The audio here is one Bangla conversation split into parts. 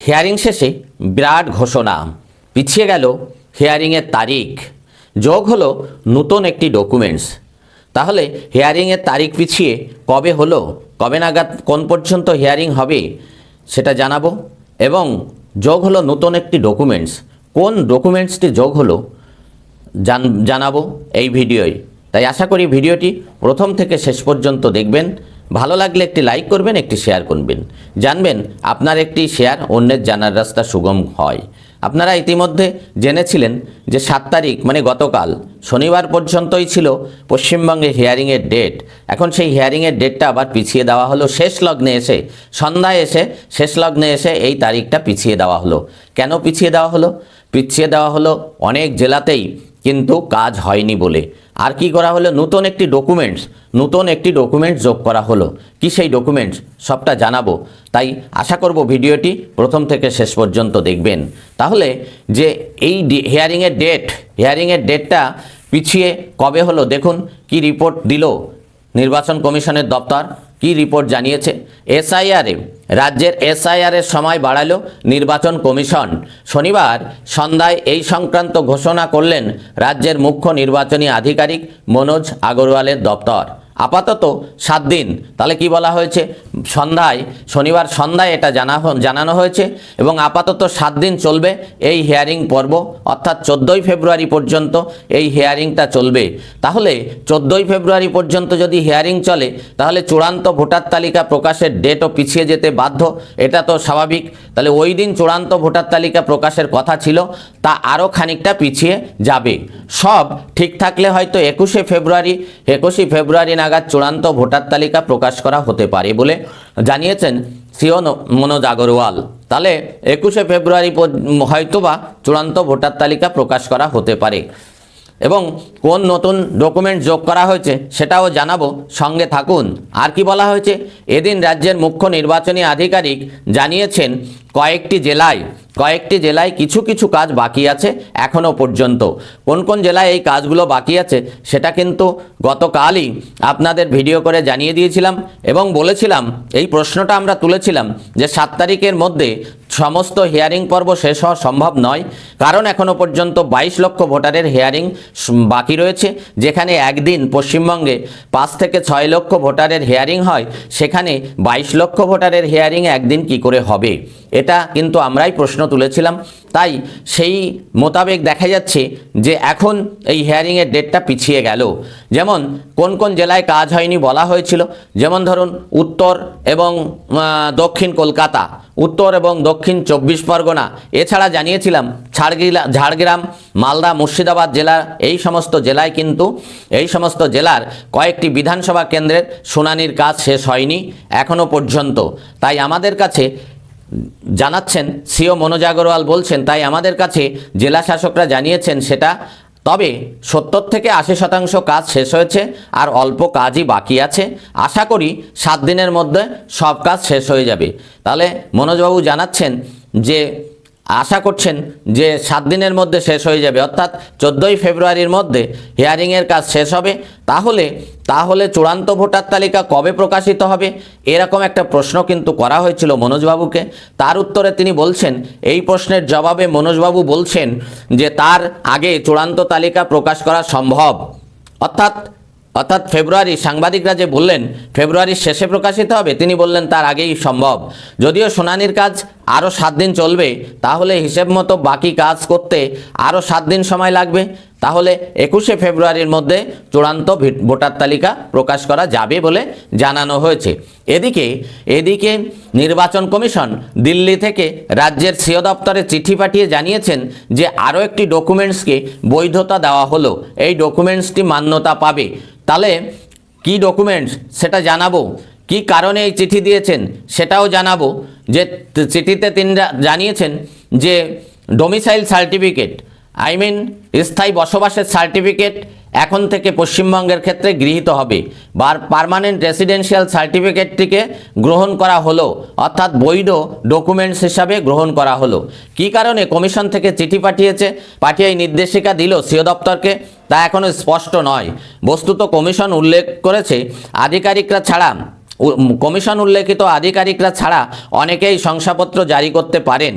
হিয়ারিং শেষে বিরাট ঘোষণা। পিছিয়ে গেল হিয়ারিংয়ের তারিখ। যোগ হলো নতুন একটি ডকুমেন্টস তাহলে হিয়ারিংয়ের তারিখ পিছিয়ে কবে হলো? কবে নাগাদ কোন পর্যন্ত হিয়ারিং হবে? সেটা জানাব। এবং যোগ হলো নতুন একটি ডকুমেন্টস কোন ডকুমেন্টসটি যোগ হলো? জান, জানাব এই ভিডিওয়। তাই আশা করি ভিডিওটি প্রথম থেকে শেষ পর্যন্ত দেখবেন। ভালো লাগলে একটি লাইক করবেন, একটি শেয়ার করবেন। জানবেন আপনার একটি শেয়ার অন্যের জানার রাস্তা সুগম হয়। আপনারা ইতিমধ্যে জেনেছিলেন যে সাত তারিখ মানে গতকাল, শনিবার পর্যন্তই ছিল পশ্চিমবঙ্গে হিয়ারিংয়ের ডেট এখন সেই হিয়ারিংয়ের ডেটটা আবার পিছিয়ে দেওয়া হলো। শেষ লগ্নে এসে, সন্ধ্যায় এসে, শেষ লগ্নে এসে এই তারিখটা পিছিয়ে দেওয়া হলো। কেন পিছিয়ে দেওয়া হলো? পিছিয়ে দেওয়া হলো অনেক জেলাতেই কিন্তু কাজ হয়নি বলে। আর কি করা হলো? নতুন একটি ডকুমেন্টস নতুন একটি ডকুমেন্টস যোগ করা হলো। কি সেই ডকুমেন্টস সবটা জানাব। তাই আশা করব ভিডিওটি প্রথম থেকে শেষ পর্যন্ত দেখবেন। তাহলে যে এই হিয়ারিংয়ের ডেট হিয়ারিংয়ের ডেটটা পিছিয়ে কবে হলো? দেখুন, কি রিপোর্ট দিল নির্বাচন কমিশনের দপ্তর। কি রিপোর্ট জানিয়েছে? এসআইআরে রাজ্যের এসআইআরের সময় বাড়ালো নির্বাচন কমিশন। শনিবার সন্ধ্যায় এই সংক্রান্ত ঘোষণা করলেন রাজ্যের মুখ্য নির্বাচনী আধিকারিক মনোজ আগরওয়ালের দপ্তর। আপাতত সাত দিন। তাহলে কি বলা হয়েছে? সন্ধ্যায়, শনিবার সন্ধ্যায় এটা জানা জানানো হয়েছে এবং আপাতত সাত দিন চলবে এই হিয়ারিং পর্ব। অর্থাৎ চোদ্দোই ফেব্রুয়ারি পর্যন্ত এই হিয়ারিংটা চলবে। তাহলে চোদ্দোই ফেব্রুয়ারি পর্যন্ত যদি হিয়ারিং চলে, তাহলে চূড়ান্ত ভোটার তালিকা প্রকাশের ডেটও পিছিয়ে যেতে বাধ্য। এটা তো স্বাভাবিক। তাহলে ওই দিন চূড়ান্ত ভোটার তালিকা প্রকাশের কথা ছিল, তা আরও খানিকটা পিছিয়ে যাবে। সব ঠিক থাকলে হয়তো একুশে ফেব্রুয়ারি একুশে ফেব্রুয়ারি নাগাদ চূড়ান্ত ভোটার তালিকা প্রকাশ করা হতে পারে বলে জানিয়েছেন সিও মনোজ আগরওয়াল তাহলে একুশে ফেব্রুয়ারি হয়তোবা চূড়ান্ত ভোটার তালিকা প্রকাশ করা হতে পারে এবং কোন নতুন ডকুমেন্ট যোগ করা হয়েছে সেটাও জানাব সঙ্গে থাকুন আর কি বলা হয়েছে এদিন রাজ্যের মুখ্য নির্বাচনী আধিকারিক জানিয়েছেন কয়েকটি জেলায় কয়েকটি জেলায় কিছু কিছু কাজ বাকি আছে এখনও পর্যন্ত। কোন কোন জেলায় এই কাজগুলো বাকি আছে সেটা কিন্তু গতকালই আপনাদের ভিডিও করে জানিয়ে দিয়েছিলাম এবং বলেছিলাম, এই প্রশ্নটা আমরা তুলেছিলাম যে সাত তারিখের মধ্যে সমস্ত হিয়ারিং পর্ব শেষ হওয়া সম্ভব নয়। কারণ এখনও পর্যন্ত বাইশ লক্ষ ভোটারের হিয়ারিং বাকি রয়েছে। যেখানে একদিন পশ্চিমবঙ্গে পাঁচ থেকে ছয় লক্ষ ভোটারের হিয়ারিং হয়, সেখানে বাইশ লক্ষ ভোটারের হিয়ারিং একদিন কি করে হবে? এটা কিন্তু আমরাই প্রশ্ন তুলেছিলাম। তাই সেই মোতাবেক দেখা যাচ্ছে যে এখন এই হিয়ারিংয়ের ডেটটা পিছিয়ে গেল। যেমন কোন কোন জেলায় কাজ হয়নি বলা হয়েছিল, যেমন ধরুন উত্তর এবং দক্ষিণ কলকাতা, উত্তর এবং দক্ষিণ চব্বিশ পরগনা। এছাড়া জানিয়েছিলাম ঝাড়গিলা ঝাড়গ্রাম, মালদা, মুর্শিদাবাদ জেলার এই সমস্ত জেলায় কিন্তু, এই সমস্ত জেলার কয়েকটি বিধানসভা কেন্দ্রের শুনানির কাজ শেষ হয়নি এখনও পর্যন্ত। তাই আমাদের কাছে জানাচ্ছেন, সিও মনোজ আগরওয়াল বলছেন, তাই আমাদের কাছে জেলা শাসকরা জানিয়েছেন সেটা, তবে সত্তর থেকে আশি শতাংশ কাজ শেষ হয়েছে আর অল্প কাজই বাকি আছে। আশা করি সাত দিনের মধ্যে সব কাজ শেষ হয়ে যাবে। তাহলে মনোজবাবু জানাচ্ছেন যে আশা করছেন যে সাত দিনের মধ্যে শেষ হয়ে যাবে। অর্থাৎ চোদ্দোই ফেব্রুয়ারির মধ্যে হিয়ারিংয়ের কাজ শেষ হবে। তাহলে তাহলে চূড়ান্ত ভোটার তালিকা কবে প্রকাশিত হবে? এরকম একটা প্রশ্ন কিন্তু করা হয়েছিল মনোজবাবুকে। তার উত্তরে তিনি বলছেন, এই প্রশ্নের জবাবে মনোজবাবু বলছেন যে তার আগে চূড়ান্ত তালিকা প্রকাশ করা সম্ভব। অর্থাৎ অর্থাৎ ফেব্রুয়ারি, সাংবাদিকরা যে বললেন ফেব্রুয়ারির শেষে প্রকাশিত হবে, তিনি বললেন তার আগেই সম্ভব। যদিও শুনানির কাজ আরও সাত দিন চলবে, তাহলে হিসেব মতো বাকি কাজ করতে আরও সাত দিন সময় লাগবে। তাহলে একুশে ফেব্রুয়ারির মধ্যে চূড়ান্ত ভোটার তালিকা প্রকাশ করা যাবে বলে জানানো হয়েছে। এদিকে এদিকে নির্বাচন কমিশন দিল্লি থেকে রাজ্যের সিও দপ্তরে চিঠি পাঠিয়ে জানিয়েছেন যে আরও একটি ডকুমেন্টসকে বৈধতা দেওয়া হলো। এই ডকুমেন্টসটি মান্যতা পাবে। তাহলে কি ডকুমেন্টস সেটা জানাব? কি কারণে এই চিঠি দিয়েছেন সেটাও জানাব। যে চিঠিতে তিনি জানিয়েছেন যে ডোমিসাইল সার্টিফিকেট আই মিন স্থায়ী বসবাসের সার্টিফিকেট এখন থেকে পশ্চিমবঙ্গের ক্ষেত্রে গৃহীত হবে। বার পারমানেন্ট রেসিডেন্সিয়াল সার্টিফিকেটটিকে গ্রহণ করা হলো, অর্থাৎ বৈধ ডকুমেন্টস হিসাবে গ্রহণ করা হলো। কি কারণে কমিশন থেকে চিঠি পাঠিয়েছে? পাঠিয়ে নির্দেশিকা দিল সিও দপ্তরকে, তা এখনও স্পষ্ট নয়। বস্তুত কমিশন উল্লেখ করেছে, আধিকারিকরা ছাড়া কমিশন উল্লেখিত আধিকারিকরা ছাড়া অনেকেই শংসাপত্র জারি করতে পারেন।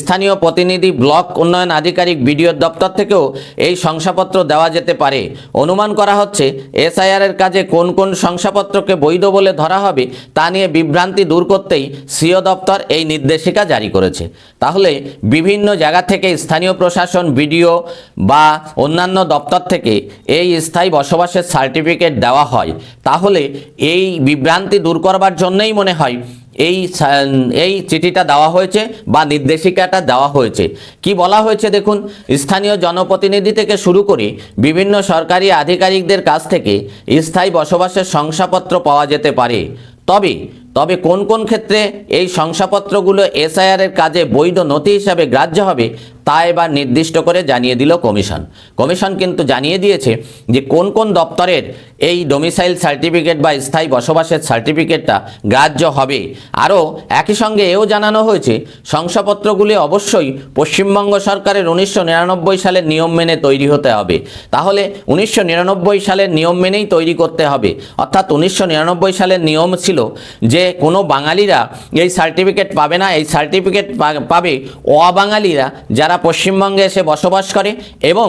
স্থানীয় প্রতিনিধি ব্লক উন্নয়ন আধিকারিক বিডিও দপ্তর থেকেও এই শংসাপত্র দেওয়া যেতে পারে। অনুমান করা হচ্ছে, এসআইআরের কাজে কোন কোন শংসাপত্রকে বৈধ বলে ধরা হবে তা নিয়ে বিভ্রান্তি দূর করতেই সিও দপ্তর এই নির্দেশিকা জারি করেছে। তাহলে বিভিন্ন জায়গা থেকে স্থানীয় প্রশাসন, বিডিও বা অন্যান্য দপ্তর থেকে এই স্থায়ী বসবাসের সার্টিফিকেট দেওয়া হয়। তাহলে এই বিভ্রান্তি দূর করবার জন্যই মনে হয়। এই এই চিঠিটা দেওয়া হয়েছে বা নির্দেশিকাটা দেওয়া হয়েছে। কি বলা হয়েছে দেখুন, স্থানীয় জনপ্রতিনিধি থেকে শুরু করে বিভিন্ন সরকারি আধিকারিকদের কাছ থেকে স্থায়ী বসবাসের শংসাপত্র পাওয়া যেতে পারে। তবে তবে কোন কোন ক্ষেত্রে এই শংসাপত্রগুলো এসআইআরের কাজে বৈধ নথি হিসাবে গ্রাহ্য হবে তা এবার নির্দিষ্ট করে জানিয়ে দিল কমিশন। কমিশন কিন্তু জানিয়ে দিয়েছে যে কোন কোন দপ্তরের এই ডোমিসাইল সার্টিফিকেট বা স্থায়ী বসবাসের সার্টিফিকেটটা গ্রাহ্য হবে। আরও একই সঙ্গে এও জানানো হয়েছে, শংসাপত্রগুলি অবশ্যই পশ্চিমবঙ্গ সরকারের উনিশশো নিরানব্বই সালের নিয়ম মেনে তৈরি হতে হবে। তাহলে উনিশশো নিরানব্বই সালের নিয়ম মেনেই তৈরি করতে হবে। অর্থাৎ উনিশশো নিরানব্বই সালের নিয়ম ছিল যে কোনো বাঙালিরা এই সার্টিফিকেট পাবে না, এই সার্টিফিকেট পাবে অবাঙালিরা যারা পশ্চিমবঙ্গে এসে বসবাস করে এবং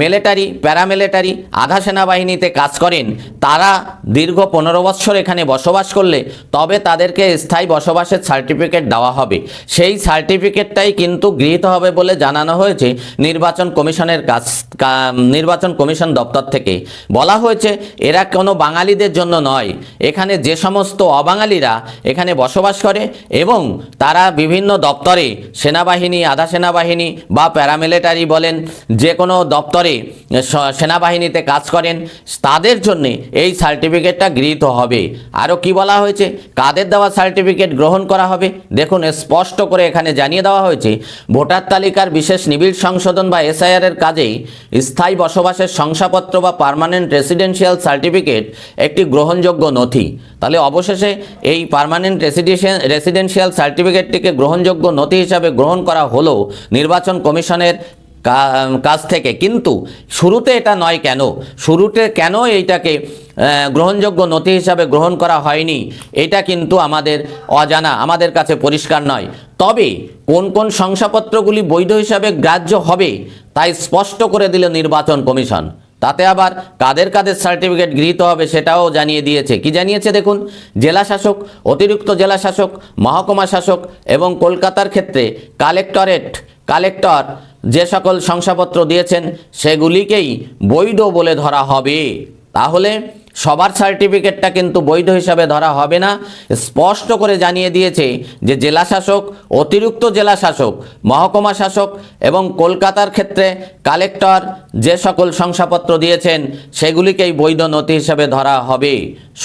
মিলিটারি, প্যারামিলিটারি, আধা সেনাবাহিনীতে কাজ করেন। তারা দীর্ঘ পনেরো বৎসর এখানে বসবাস করলে তবে তাদেরকে স্থায়ী বসবাসের সার্টিফিকেট দেওয়া হবে। সেই সার্টিফিকেটটাই কিন্তু গৃহীত হবে বলে জানানো হয়েছে নির্বাচন কমিশনের কাছ নির্বাচন কমিশন দপ্তর থেকে। বলা হয়েছে, এরা কোনো বাঙালিদের জন্য নয়। এখানে যে সমস্ত অবাঙালিরা এখানে বসবাস করে এবং তারা বিভিন্ন দপ্তরে সেনাবাহিনী, আধা সেনাবাহিনী বা প্যারামিলিটারি বলেন, যে কোনো দপ্তরে স- সেনাবাহিনীতে কাজ করেন, তাদের জন্যে এই সার্টিফিকেটটা গৃহীত হবে। আরও কি বলা হয়েছে? কাদের দেওয়া সার্টিফিকেট গ্রহণ করা হবে? দেখুন স্পষ্ট করে এখানে জানিয়ে দেওয়া হয়েছে, ভোটার তালিকার বিশেষ নিবিড় সংশোধন বা এসআইআর এর কাজেই স্থায়ী বসবাসের শংসাপত্র বা পার্মানেন্ট রেসিডেন্সিয়াল সার্টিফিকেট একটি গ্রহণযোগ্য নথি। তাহলে অবশেষে এই পার্মানেন্ট রেসিডেন্সিয়াল রেসিডেন্সিয়াল সার্টিফিকেটটিকে গ্রহণযোগ্য নথি হিসাবে গ্রহণ করা হলো নির্বাচন কমিশনের কা- কাছ থেকে। কিন্তু শুরুতে এটা নয় কেন? শুরুতে কেন এইটাকে গ্রহণযোগ্য নথি হিসাবে গ্রহণ করা হয়নি? এটা কিন্তু আমাদের অজানা, আমাদের কাছে পরিষ্কার নয়। তবে কোন কোন শংসাপত্রগুলি বৈধ হিসাবে গ্রাহ্য হবে, তাই স্পষ্ট করে দিল নির্বাচন কমিশন। তাতে আবার কাদের কাদের সার্টিফিকেট গৃহীত হবে সেটাও জানিয়ে দিয়েছে। কি জানিয়েছে দেখুন? জেলা শাসক, অতিরিক্ত জেলা শাসক, মহকুমা শাসক এবং কলকাতার ক্ষেত্রে কালেক্টরেট, কালেক্টর যে সকল শংসাপত্র দিয়েছেন সেগুলিকেই বৈধ বলে ধরা হবে। তাহলে সবার সার্টিফিকেটটা কিন্তু বৈধ হিসাবে ধরা হবে না। স্পষ্ট করে জানিয়ে দিয়েছে যে জেলা শাসক অতিরিক্ত জেলা শাসক মহকুমা শাসক এবং কলকাতার ক্ষেত্রে কালেক্টর যে সকল শংসাপত্র দিয়েছেন, সেগুলিকেই বৈধ নথি হিসাবে ধরা হবে।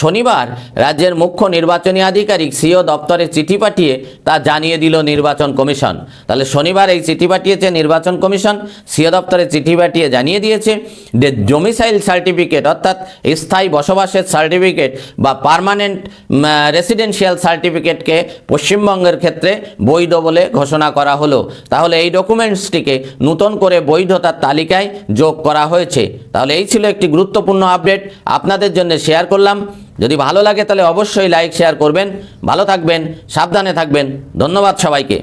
শনিবার রাজ্যের মুখ্য নির্বাচনী আধিকারিক সিও দপ্তরে চিঠি পাঠিয়ে তা জানিয়ে দিল নির্বাচন কমিশন। তাহলে শনিবার এই চিঠি পাঠিয়েছে নির্বাচন কমিশন। সিও দপ্তরে চিঠি পাঠিয়ে জানিয়ে দিয়েছে যে ডোমিসাইল সার্টিফিকেট অর্থাৎ স্থায়ী বসবাসের সার্টিফিকেট বা পার্মানেন্ট রেসিডেন্সিয়াল সার্টিফিকেটকে পশ্চিমবঙ্গের ক্ষেত্রে বৈধ বলে ঘোষণা করা হলো। তাহলে এই ডকুমেন্টসটিকে নতুন করে বৈধতার তালিকায় যোগ করা হয়েছে। তাহলে এই ছিল একটি গুরুত্বপূর্ণ আপডেট আপনাদের জন্য শেয়ার করলাম। যদি ভালো লাগে তাহলে অবশ্যই লাইক শেয়ার করবেন। ভালো থাকবেন, সাবধানে থাকবেন। ধন্যবাদ সবাইকে।